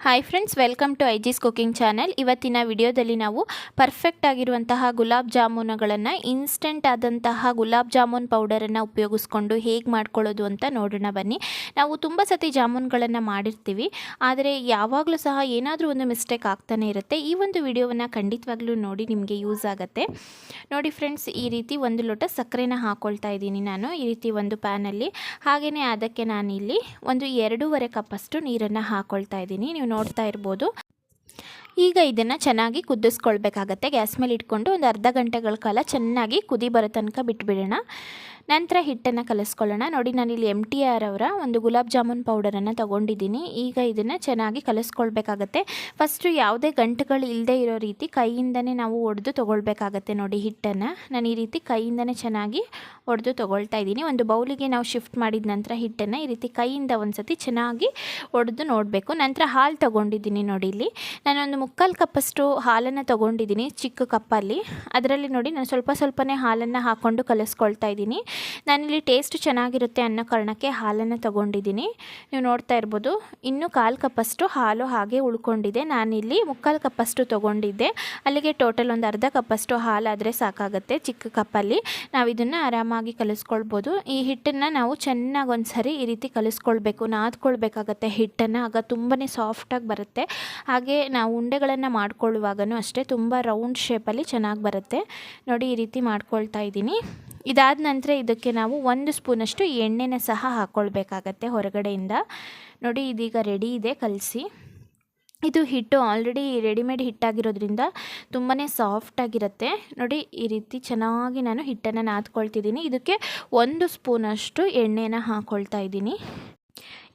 Hi friends welcome to ಐಜಿಸ್ cooking channel ಇವತ್ತಿನ ವಿಡಿಯೋದಲ್ಲಿ ನಾವು ಪರ್ಫೆಕ್ಟ್ ಆಗಿರುವಂತಹ ಗುಲಾಬ್ ಜಾಮೂನುಗಳನ್ನು ಇನ್ಸ್ಟೆಂಟ್ ಆದಂತಹ ಗುಲಾಬ್ ಜಾಮೂನ್ ಪೌಡರನ್ನು ಉಪಯೋಗಿಸ್ಕೊಂಡು ಹೇಗೆ ಮಾಡ್ಕೊಳ್ಳೋದು ಅಂತ ನೋಡೋಣ ಬನ್ನಿ. ನಾವು ತುಂಬ ಸತಿ ಜಾಮೂನ್ಗಳನ್ನು ಮಾಡಿರ್ತೀವಿ. ಆದರೆ ಯಾವಾಗಲೂ ಸಹ ಏನಾದರೂ ಒಂದು ಮಿಸ್ಟೇಕ್ ಆಗ್ತಾನೆ ಇರುತ್ತೆ. ಈ ಒಂದು ವಿಡಿಯೋವನ್ನು ಖಂಡಿತವಾಗ್ಲೂ ನೋಡಿ ನಿಮಗೆ ಯೂಸ್ ಆಗುತ್ತೆ. ನೋಡಿ ಫ್ರೆಂಡ್ಸ್ ಈ ರೀತಿ ಒಂದು ಲೋಟ ಸಕ್ಕರೆನ ಹಾಕ್ಕೊಳ್ತಾ ಇದ್ದೀನಿ ನಾನು. ಈ ರೀತಿ ಒಂದು ಪ್ಯಾನಲ್ಲಿ ಹಾಗೆಯೇ ಅದಕ್ಕೆ ನಾನಿಲ್ಲಿ ಒಂದು ಎರಡೂವರೆ ಕಪ್ಪಷ್ಟು ನೀರನ್ನು ಹಾಕ್ಕೊಳ್ತಾ ಇದ್ದೀನಿ. ನೀವು ನೋಡ್ತಾ ಇರ್ಬೋದು. ಈಗ ಇದನ್ನು ಚೆನ್ನಾಗಿ ಕುದಿಸ್ಕೊಳ್ಬೇಕಾಗತ್ತೆ. ಗ್ಯಾಸ್ ಮೇಲೆ ಇಟ್ಕೊಂಡು ಒಂದು ಅರ್ಧ ಗಂಟೆಗಳ ಕಾಲ ಚೆನ್ನಾಗಿ ಕುದಿ ಬರೋ ತನಕ ಬಿಟ್ಬಿಡೋಣ. ನಂತರ ಹಿಟ್ಟನ್ನು ಕಲಿಸ್ಕೊಳ್ಳೋಣ. ನೋಡಿ ನಾನಿಲ್ಲಿ ಎಂ ಟಿ ಆರ್ ಅವರ ಒಂದು ಗುಲಾಬ್ ಜಾಮೂನ್ ಪೌಡರನ್ನು ತೊಗೊಂಡಿದ್ದೀನಿ. ಈಗ ಇದನ್ನು ಚೆನ್ನಾಗಿ ಕಲಿಸ್ಕೊಳ್ಬೇಕಾಗತ್ತೆ. ಫಸ್ಟು ಯಾವುದೇ ಗಂಟುಗಳು ಇಲ್ಲದೆ ಇರೋ ರೀತಿ ಕೈಯಿಂದನೇ ನಾವು ಒಡೆದು ತೊಗೊಳ್ಬೇಕಾಗತ್ತೆ ನೋಡಿ ಹಿಟ್ಟನ್ನು. ನಾನು ಈ ರೀತಿ ಕೈಯಿಂದನೇ ಚೆನ್ನಾಗಿ ಒಡೆದು ತೊಗೊಳ್ತಾ ಇದ್ದೀನಿ. ಒಂದು ಬೌಲಿಗೆ ನಾವು ಶಿಫ್ಟ್ ಮಾಡಿದ ನಂತರ ಹಿಟ್ಟನ್ನು ಈ ರೀತಿ ಕೈಯಿಂದ ಒಂದು ಸತಿ ಚೆನ್ನಾಗಿ ಒಡೆದು ನೋಡಬೇಕು. ನಂತರ ಹಾಲು ತೊಗೊಂಡಿದ್ದೀನಿ ನೋಡಿ ಇಲ್ಲಿ. ನಾನೊಂದು ಮುಕ್ಕಾಲು ಕಪ್ಪಷ್ಟು ಹಾಲನ್ನು ತೊಗೊಂಡಿದ್ದೀನಿ ಚಿಕ್ಕ ಕಪ್ಪಲ್ಲಿ. ಅದರಲ್ಲಿ ನೋಡಿ, ನಾನು ಸ್ವಲ್ಪ ಸ್ವಲ್ಪನೇ ಹಾಲನ್ನು ಹಾಕ್ಕೊಂಡು ಕಲಿಸ್ಕೊಳ್ತಾ ಇದ್ದೀನಿ. ನಾನಿಲ್ಲಿ ಟೇಸ್ಟ್ ಚೆನ್ನಾಗಿರುತ್ತೆ ಅನ್ನೋ ಕಾರಣಕ್ಕೆ ಹಾಲನ್ನು ತೊಗೊಂಡಿದ್ದೀನಿ. ನೀವು ನೋಡ್ತಾ ಇರ್ಬೋದು, ಇನ್ನೂ ಕಾಲು ಕಪ್ಪಷ್ಟು ಹಾಲು ಹಾಗೆ ಉಳ್ಕೊಂಡಿದೆ. ನಾನಿಲ್ಲಿ ಮುಕ್ಕಾಲು ಕಪ್ಪಷ್ಟು ತೊಗೊಂಡಿದ್ದೆ. ಅಲ್ಲಿಗೆ ಟೋಟಲ್ ಒಂದು ಅರ್ಧ ಕಪ್ಪಷ್ಟು ಹಾಲಾದರೆ ಸಾಕಾಗುತ್ತೆ ಚಿಕ್ಕ ಕಪ್ಪಲ್ಲಿ. ನಾವು ಇದನ್ನು ಆರಾಮಾಗಿ ಕಲಿಸ್ಕೊಳ್ಬೋದು. ಈ ಹಿಟ್ಟನ್ನು ನಾವು ಚೆನ್ನಾಗಿ ಒಂದು ಸರಿ ಈ ರೀತಿ ಕಲಿಸ್ಕೊಳ್ಬೇಕು, ನಾದ್ಕೊಳ್ಬೇಕಾಗತ್ತೆ ಹಿಟ್ಟನ್ನು. ಆಗ ತುಂಬಾ ಸಾಫ್ಟಾಗಿ ಬರುತ್ತೆ. ಹಾಗೆ ನಾವು ಉಂಡೆಗಳನ್ನು ಮಾಡ್ಕೊಳ್ಳುವಾಗನೂ ಅಷ್ಟೇ ತುಂಬ ರೌಂಡ್ ಶೇಪಲ್ಲಿ ಚೆನ್ನಾಗಿ ಬರುತ್ತೆ. ನೋಡಿ ಈ ರೀತಿ ಮಾಡ್ಕೊಳ್ತಾ ಇದ್ದೀನಿ. ಇದಾದ ನಂತರ ಇದಕ್ಕೆ ನಾವು ಒಂದು ಸ್ಪೂನಷ್ಟು ಎಣ್ಣೆನ ಸಹ ಹಾಕ್ಕೊಳ್ಬೇಕಾಗತ್ತೆ ಹೊರಗಡೆಯಿಂದ. ನೋಡಿ, ಇದೀಗ ರೆಡಿ ಇದೆ, ಕಲಸಿ. ಇದು ಹಿಟ್ಟು ಆಲ್ರೆಡಿ ರೆಡಿಮೇಡ್ ಹಿಟ್ಟಾಗಿರೋದ್ರಿಂದ ತುಂಬಾ ಸಾಫ್ಟಾಗಿರುತ್ತೆ ನೋಡಿ, ಈ ರೀತಿ ಚೆನ್ನಾಗಿ ನಾನು ಹಿಟ್ಟನ್ನು ನಾದ್ಕೊಳ್ತಿದ್ದೀನಿ. ಇದಕ್ಕೆ ಒಂದು ಸ್ಪೂನಷ್ಟು ಎಣ್ಣೆನ ಹಾಕ್ಕೊಳ್ತಾ ಇದ್ದೀನಿ.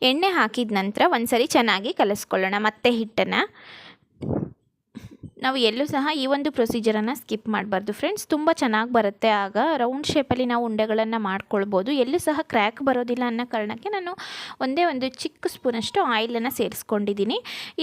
ಎಣ್ಣೆ ಹಾಕಿದ ನಂತರ ಒಂದು ಸರಿ ಚೆನ್ನಾಗಿ ಕಲಸ್ಕೊಳ್ಳೋಣ ಮತ್ತೆ ಹಿಟ್ಟನ್ನು. ನಾವು ಎಲ್ಲೂ ಸಹ ಈ ಒಂದು ಪ್ರೊಸೀಜರನ್ನು ಸ್ಕಿಪ್ ಮಾಡಬಾರ್ದು ಫ್ರೆಂಡ್ಸ್ ತುಂಬ ಚೆನ್ನಾಗಿ ಬರುತ್ತೆ ಆಗ. ರೌಂಡ್ ಶೇಪಲ್ಲಿ ನಾವು ಉಂಡೆಗಳನ್ನು ಮಾಡ್ಕೊಳ್ಬೋದು. ಎಲ್ಲೂ ಸಹ ಕ್ರ್ಯಾಕ್ ಬರೋದಿಲ್ಲ ಅನ್ನೋ ಕಾರಣಕ್ಕೆ ನಾನು ಒಂದೇ ಒಂದು ಚಿಕ್ಕ ಸ್ಪೂನಷ್ಟು ಆಯಿಲನ್ನು ಸೇರಿಸ್ಕೊಂಡಿದ್ದೀನಿ.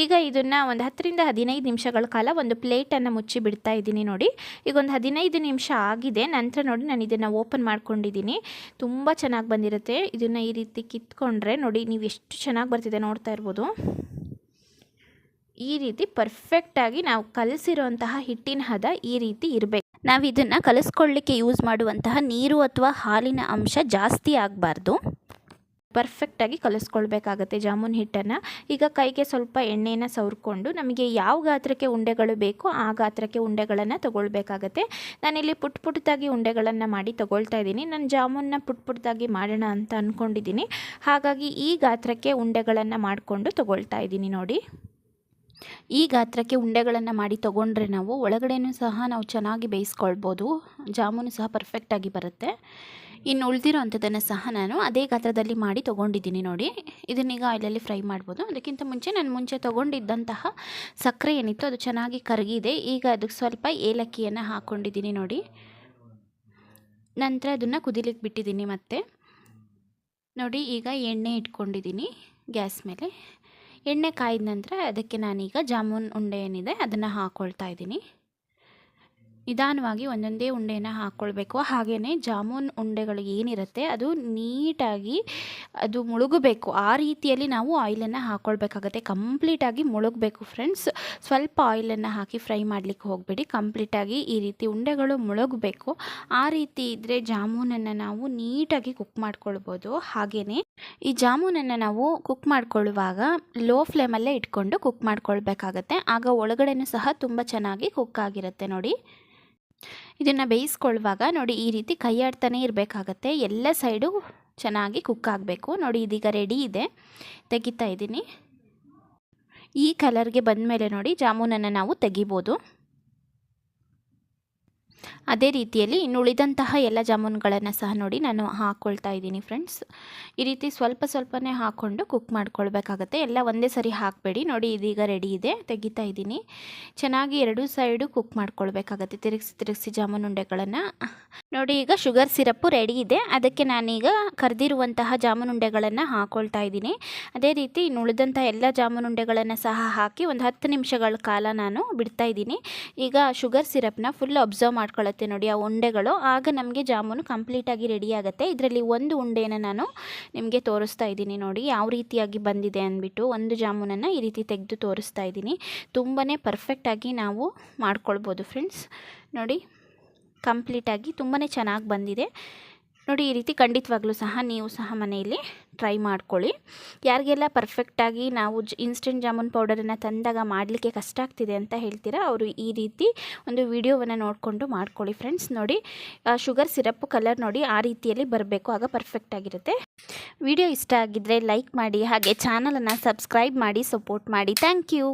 ಈಗ ಇದನ್ನು ಒಂದು ಹತ್ತರಿಂದ ಹದಿನೈದು ನಿಮಿಷಗಳ ಕಾಲ ಒಂದು ಪ್ಲೇಟನ್ನು ಮುಚ್ಚಿ ಬಿಡ್ತಾ ಇದ್ದೀನಿ ನೋಡಿ. ಈಗ ಒಂದು ಹದಿನೈದು ನಿಮಿಷ ಆಗಿದೆ. ನಂತರ ನೋಡಿ ನಾನು ಇದನ್ನು ಓಪನ್ ಮಾಡ್ಕೊಂಡಿದ್ದೀನಿ. ತುಂಬ ಚೆನ್ನಾಗಿ ಬಂದಿರುತ್ತೆ. ಇದನ್ನು ಈ ರೀತಿ ಕಿತ್ಕೊಂಡ್ರೆ ನೋಡಿ ನೀವು ಎಷ್ಟು ಚೆನ್ನಾಗಿ ಬರ್ತಿದೆ ನೋಡ್ತಾ ಇರ್ಬೋದು. ಈ ರೀತಿ ಪರ್ಫೆಕ್ಟಾಗಿ ನಾವು ಕಲಸಿರುವಂತಹ ಹಿಟ್ಟಿನ ಹದ ಈ ರೀತಿ ಇರಬೇಕು. ನಾವು ಇದನ್ನು ಕಲಿಸ್ಕೊಳ್ಳಿಕ್ಕೆ ಯೂಸ್ ಮಾಡುವಂತಹ ನೀರು ಅಥವಾ ಹಾಲಿನ ಅಂಶ ಜಾಸ್ತಿ ಆಗಬಾರ್ದು. ಪರ್ಫೆಕ್ಟಾಗಿ ಕಲಿಸ್ಕೊಳ್ಬೇಕಾಗತ್ತೆ ಜಾಮೂನ್ ಹಿಟ್ಟನ್ನು. ಈಗ ಕೈಗೆ ಸ್ವಲ್ಪ ಎಣ್ಣೆನ ಸವರ್ಕೊಂಡು ನಮಗೆ ಯಾವ ಗಾತ್ರಕ್ಕೆ ಉಂಡೆಗಳು ಬೇಕೋ ಆ ಗಾತ್ರಕ್ಕೆ ಉಂಡೆಗಳನ್ನು ತೊಗೊಳ್ಬೇಕಾಗತ್ತೆ. ನಾನಿಲ್ಲಿ ಪುಟ್ ಪುಟ್ಟದಾಗಿ ಉಂಡೆಗಳನ್ನು ಮಾಡಿ ತೊಗೊಳ್ತಾ ಇದ್ದೀನಿ. ನಾನು ಜಾಮೂನ್ನ ಪುಟ್ ಪುಟ್ಟದಾಗಿ ಮಾಡೋಣ ಅಂತ ಅಂದ್ಕೊಂಡಿದ್ದೀನಿ ಹಾಗಾಗಿ ಈ ಗಾತ್ರಕ್ಕೆ ಉಂಡೆಗಳನ್ನು ಮಾಡಿಕೊಂಡು ತೊಗೊಳ್ತಾ ಇದ್ದೀನಿ ನೋಡಿ. ಈ ಗಾತ್ರಕ್ಕೆ ಉಂಡೆಗಳನ್ನು ಮಾಡಿ ತೊಗೊಂಡ್ರೆ ನಾವು ಒಳಗಡೆನೂ ಸಹ ನಾವು ಚೆನ್ನಾಗಿ ಬೇಯಿಸ್ಕೊಳ್ಬೋದು. ಜಾಮೂನು ಸಹ ಪರ್ಫೆಕ್ಟಾಗಿ ಬರುತ್ತೆ. ಇನ್ನು ಉಳಿದಿರೋ ಅಂಥದ್ದನ್ನು ಸಹ ನಾನು ಅದೇ ಗಾತ್ರದಲ್ಲಿ ಮಾಡಿ ತೊಗೊಂಡಿದ್ದೀನಿ ನೋಡಿ. ಇದನ್ನೀಗ ಆಯಿಲಲ್ಲಿ ಫ್ರೈ ಮಾಡ್ಬೋದು. ಅದಕ್ಕಿಂತ ಮುಂಚೆ ನಾನು ಮುಂಚೆ ತೊಗೊಂಡಿದ್ದಂತಹ ಸಕ್ಕರೆ ಏನಿತ್ತು ಅದು ಚೆನ್ನಾಗಿ ಕರಗಿದೆ. ಈಗ ಅದಕ್ಕೆ ಸ್ವಲ್ಪ ಏಲಕ್ಕಿಯನ್ನು ಹಾಕ್ಕೊಂಡಿದ್ದೀನಿ ನೋಡಿ. ನಂತರ ಅದನ್ನು ಕುದಿಲಿಕ್ಕೆ ಬಿಟ್ಟಿದ್ದೀನಿ ಮತ್ತೆ. ನೋಡಿ, ಈಗ ಎಣ್ಣೆ ಇಟ್ಕೊಂಡಿದ್ದೀನಿ ಗ್ಯಾಸ್ ಮೇಲೆ. ಎಣ್ಣೆ ಕಾಯ್ದ ನಂತರ ಅದಕ್ಕೆ ನಾನೀಗ ಜಾಮೂನ್ ಉಂಡೆ ಏನಿದೆ ಅದನ್ನು ಹಾಕ್ಕೊಳ್ತಾ ಇದ್ದೀನಿ. ನಿಧಾನವಾಗಿ ಒಂದೊಂದೇ ಉಂಡೆಯನ್ನು ಹಾಕ್ಕೊಳ್ಬೇಕು ಹಾಗೆಯೇ ಜಾಮೂನ್ ಉಂಡೆಗಳು ಏನಿರುತ್ತೆ ಅದು ನೀಟಾಗಿ ಅದು ಮುಳುಗಬೇಕು. ಆ ರೀತಿಯಲ್ಲಿ ನಾವು ಆಯಿಲನ್ನು ಹಾಕ್ಕೊಳ್ಬೇಕಾಗತ್ತೆ ಕಂಪ್ಲೀಟಾಗಿ ಮುಳುಗಬೇಕು ಫ್ರೆಂಡ್ಸ್. ಸ್ವಲ್ಪ ಆಯಿಲನ್ನು ಹಾಕಿ ಫ್ರೈ ಮಾಡಲಿಕ್ಕೆ ಹೋಗಬೇಡಿ. ಕಂಪ್ಲೀಟಾಗಿ ಈ ರೀತಿ ಉಂಡೆಗಳು ಮುಳುಗಬೇಕು. ಆ ರೀತಿ ಇದ್ದರೆ ಜಾಮೂನನ್ನು ನಾವು ನೀಟಾಗಿ ಕುಕ್ ಮಾಡ್ಕೊಳ್ಬೋದು. ಹಾಗೆಯೇ ಈ ಜಾಮೂನನ್ನು ನಾವು ಕುಕ್ ಮಾಡ್ಕೊಳ್ಳುವಾಗ ಲೋ ಫ್ಲೇಮಲ್ಲೇ ಇಟ್ಕೊಂಡು ಕುಕ್ ಮಾಡ್ಕೊಳ್ಬೇಕಾಗತ್ತೆ. ಆಗ ಒಳಗಡೆನೂ ಸಹ ತುಂಬ ಚೆನ್ನಾಗಿ ಕುಕ್ ಆಗಿರುತ್ತೆ ನೋಡಿ. ಇದನ್ನು ಬೇಯಿಸ್ಕೊಳ್ಳುವಾಗ ನೋಡಿ ಈ ರೀತಿ ಕೈಯಾಡ್ತಾನೆ ಇರಬೇಕಾಗತ್ತೆ. ಎಲ್ಲ ಸೈಡು ಚೆನ್ನಾಗಿ ಕುಕ್ ಆಗಬೇಕು. ನೋಡಿ ಇದೀಗ ರೆಡಿ ಇದೆ. ತೆಗಿತಾ ಇದ್ದೀನಿ. ಈ ಕಲರ್ಗೆ ಬಂದ ಮೇಲೆ ನೋಡಿ ಜಾಮೂನನ್ನು ನಾವು ತೆಗಿಬೋದು. ಅದೇ ರೀತಿಯಲ್ಲಿ ಇನ್ನು ಉಳಿದಂತಹ ಎಲ್ಲ ಜಾಮೂನ್ಗಳನ್ನು ಸಹ ನೋಡಿ ನಾನು ಹಾಕ್ಕೊಳ್ತಾ ಇದ್ದೀನಿ ಫ್ರೆಂಡ್ಸ್ ಈ ರೀತಿ ಸ್ವಲ್ಪ ಸ್ವಲ್ಪನೇ ಹಾಕ್ಕೊಂಡು ಕುಕ್ ಮಾಡ್ಕೊಳ್ಬೇಕಾಗತ್ತೆ. ಎಲ್ಲ ಒಂದೇ ಸರಿ ಹಾಕಬೇಡಿ. ನೋಡಿ, ಇದೀಗ ರೆಡಿ ಇದೆ. ತೆಗಿತಾ ಇದ್ದೀನಿ. ಚೆನ್ನಾಗಿ ಎರಡೂ ಸೈಡು ಕುಕ್ ಮಾಡ್ಕೊಳ್ಬೇಕಾಗತ್ತೆ. ತಿರುಗಿಸಿ ತಿರುಗಿಸಿ ಜಾಮೂನ್ ಉಂಡೆಗಳನ್ನು. ನೋಡಿ, ಈಗ ಶುಗರ್ ಸಿರಪ್ಪು ರೆಡಿ ಇದೆ. ಅದಕ್ಕೆ ನಾನೀಗ ಕರೆದಿರುವಂತಹ ಜಾಮೂನ್ ಉಂಡೆಗಳನ್ನು ಹಾಕ್ಕೊಳ್ತಾ ಇದ್ದೀನಿ. ಅದೇ ರೀತಿ ಇನ್ನು ಉಳಿದಂಥ ಎಲ್ಲ ಜಾಮೂನ್ ಉಂಡೆಗಳನ್ನು ಸಹ ಹಾಕಿ ಒಂದು ಹತ್ತು ನಿಮಿಷಗಳ ಕಾಲ ನಾನು ಬಿಡ್ತಾ ಇದ್ದೀನಿ. ಈಗ ಶುಗರ್ ಸಿರಪ್ನ ಫುಲ್ ಅಬ್ಸರ್ವ್ ಮಾಡ್ಕೊಳ್ಳುತ್ತೆ ನೋಡಿ ಆ ಉಂಡೆಗಳು. ಆಗ ನಮಗೆ ಜಾಮೂನು ಕಂಪ್ಲೀಟಾಗಿ ರೆಡಿ ಆಗುತ್ತೆ. ಇದರಲ್ಲಿ ಒಂದು ಉಂಡೆಯನ್ನು ನಾನು ನಿಮಗೆ ತೋರಿಸ್ತಾ ಇದ್ದೀನಿ ನೋಡಿ, ಯಾವ ರೀತಿಯಾಗಿ ಬಂದಿದೆ ಅಂದ್ಬಿಟ್ಟು ಒಂದು ಜಾಮೂನನ್ನು ಈ ರೀತಿ ತೆಗೆದು ತೋರಿಸ್ತಾ ಇದ್ದೀನಿ. ತುಂಬಾ ಪರ್ಫೆಕ್ಟಾಗಿ ನಾವು ಮಾಡ್ಕೊಳ್ಬೋದು ಫ್ರೆಂಡ್ಸ್ ನೋಡಿ ಕಂಪ್ಲೀಟಾಗಿ ತುಂಬಾ ಚೆನ್ನಾಗಿ ಬಂದಿದೆ. ನೋಡಿ, ಈ ರೀತಿ ಖಂಡಿತವಾಗ್ಲೂ ಸಹ ನೀವು ಸಹ ಮನೆಯಲ್ಲಿ ಟ್ರೈ ಮಾಡ್ಕೊಳ್ಳಿ. ಯಾರಿಗೆಲ್ಲ ಪರ್ಫೆಕ್ಟಾಗಿ ನಾವು ಜ್, ಇನ್ಸ್ಟೆಂಟ್ ಜಾಮೂನ್ ಪೌಡರನ್ನು ತಂದಾಗ ಮಾಡಲಿಕ್ಕೆ ಕಷ್ಟ ಆಗ್ತಿದೆ ಅಂತ ಹೇಳ್ತೀರಾ, ಅವರು ಈ ರೀತಿ ಒಂದು ವಿಡಿಯೋವನ್ನು ನೋಡಿಕೊಂಡು ಮಾಡ್ಕೊಳ್ಳಿ ಫ್ರೆಂಡ್ಸ್. ನೋಡಿ ಶುಗರ್ ಸಿರಪ್ಪು ಕಲರ್ ನೋಡಿ ಆ ರೀತಿಯಲ್ಲಿ ಬರಬೇಕು, ಆಗ ಪರ್ಫೆಕ್ಟಾಗಿರುತ್ತೆ ವಿಡಿಯೋ ಇಷ್ಟ ಆಗಿದ್ದರೆ ಲೈಕ್ ಮಾಡಿ, ಹಾಗೆ ಚಾನಲನ್ನು ಸಬ್ಸ್ಕ್ರೈಬ್ ಮಾಡಿ, ಸಪೋರ್ಟ್ ಮಾಡಿ. Thank you.